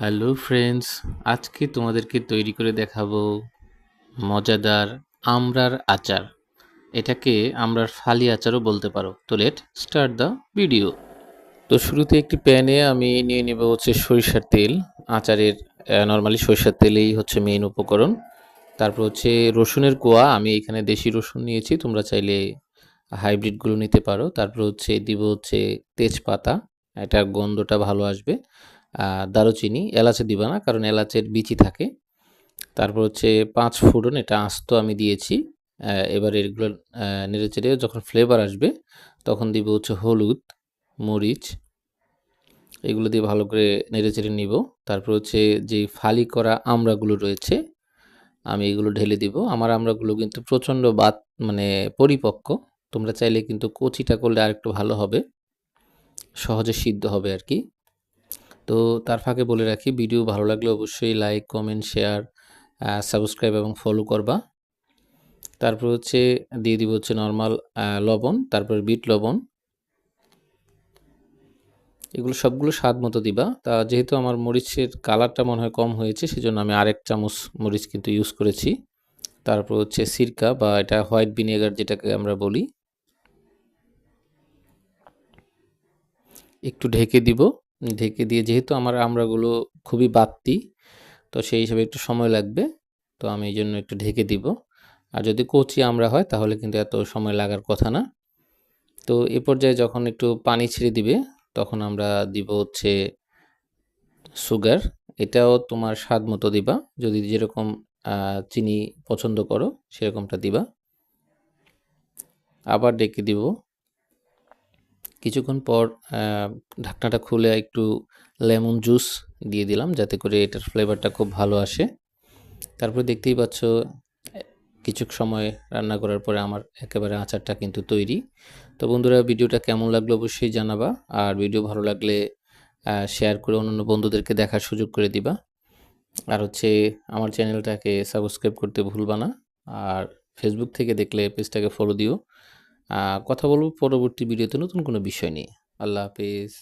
Hello friends আজকে তোমাদেরকে তৈরি করে দেখাবো মজাদার আমরার আচার। এটাকে আমরার ফালি আচারও বলতে পারো। তো লেট স্টার্ট দ্য ভিডিও তো শুরুতে একটি প্যানে আমি নিয়ে নেব হচ্ছে সরিষার তেল। আচারের নর্মালি সরিষার তেলেই হচ্ছে মেইন উপকরণ। তারপর হচ্ছে রসুনের কোয়া। আমি এখানে দেশি রসুন নিয়েছি। তোমরা চাইলে হাইব্রিডগুলো নিতে পারো। তারপর হচ্ছে দিব হচ্ছে তেজপাতা। এটা গন্ধটা ভালো আসবে। দারুচিনি এলাচে দিবা না কারণ এলাচের বিচি থাকে। তারপর হচ্ছে পাঁচ ফোড়ন, এটা আস্ত আমি দিয়েছি। এবার এগুলো নেড়ে চেড়ে যখন ফ্লেভার আসবে, তখন দিব হচ্ছে হলুদ, মরিচ, এগুলো দিয়ে ভালো করে নেড়ে চেড়ে নিব। তারপর হচ্ছে যে ফালি করা আমড়াগুলো রয়েছে, আমি এগুলো ঢেলে দিব। আমার আমড়াগুলো কিন্তু প্রচণ্ড বাত মানে পরিপক্ক, তোমরা চাইলে কিন্তু কচিটা করলে আরেকটু ভালো হবে, সহজে সিদ্ধ হবে আর কি। তো তার ফাঁকে বলে রাখি, ভিডিও ভালো লাগলে অবশ্যই লাইক কমেন্ট শেয়ার সাবস্ক্রাইব এবং ফলো করবা। তারপর হচ্ছে দিয়ে দিব হচ্ছে নর্মাল লবণ, তারপর বিট লবণ। এগুলো সবগুলো স্বাদ মতো দিবা। তা যেহেতু আমার মরিচের কালারটা মনে হয় কম হয়েছে, সেজন্য আমি আরেক চামচ মরিচ কিন্তু ইউজ করেছি। তারপর হচ্ছে সিরকা বা এটা হোয়াইট ভিনেগার যেটাকে আমরা বলি। একটু ঢেকে দিব। ঢেকে দিয়ে, যেহেতু আমার আমড়াগুলো খুবই বাড়তি, তো সেই হিসাবে একটু সময় লাগবে, তো আমি এই জন্য একটু ঢেকে দিব। আর যদি কচি আমরা হয়, তাহলে কিন্তু এত সময় লাগার কথা না। তো এ পর্যায়ে যখন একটু পানি ছেড়ে দিবে, তখন আমরা দিব হচ্ছে সুগার। এটাও তোমার স্বাদ মতো দিবা। যদি যেরকম চিনি পছন্দ করো, সেরকমটা দিবা। আবার ডেকে দিব কিছুক্ষণ পর ঢাকনাটা খুলে একটু লেমন জুস দিয়ে দিলাম যাতে করে এটার ফ্লেভারটা খুব ভালো আসে। তারপরে দেখতেই পাচ্ছ, কিছু সময় রান্না করার পরে আমার একেবারে আচারটা কিন্তু তৈরি। তো বন্ধুরা, ভিডিওটা কেমন লাগল অবশ্যই জানাবা আর ভিডিও ভালো লাগলে শেয়ার করে অন্যান্য বন্ধুদেরকে দেখার সুযোগ করে দিবা। আর হচ্ছে আমার চ্যানেলটাকে সাবস্ক্রাইব করতে ভুলবা না আর ফেসবুক থেকে দেখলে পেজটাকে ফলো দিও। কথা বলব পরবর্তী ভিডিওতে নতুন কোনো বিষয় নিয়ে। আল্লাহ হাফিজ।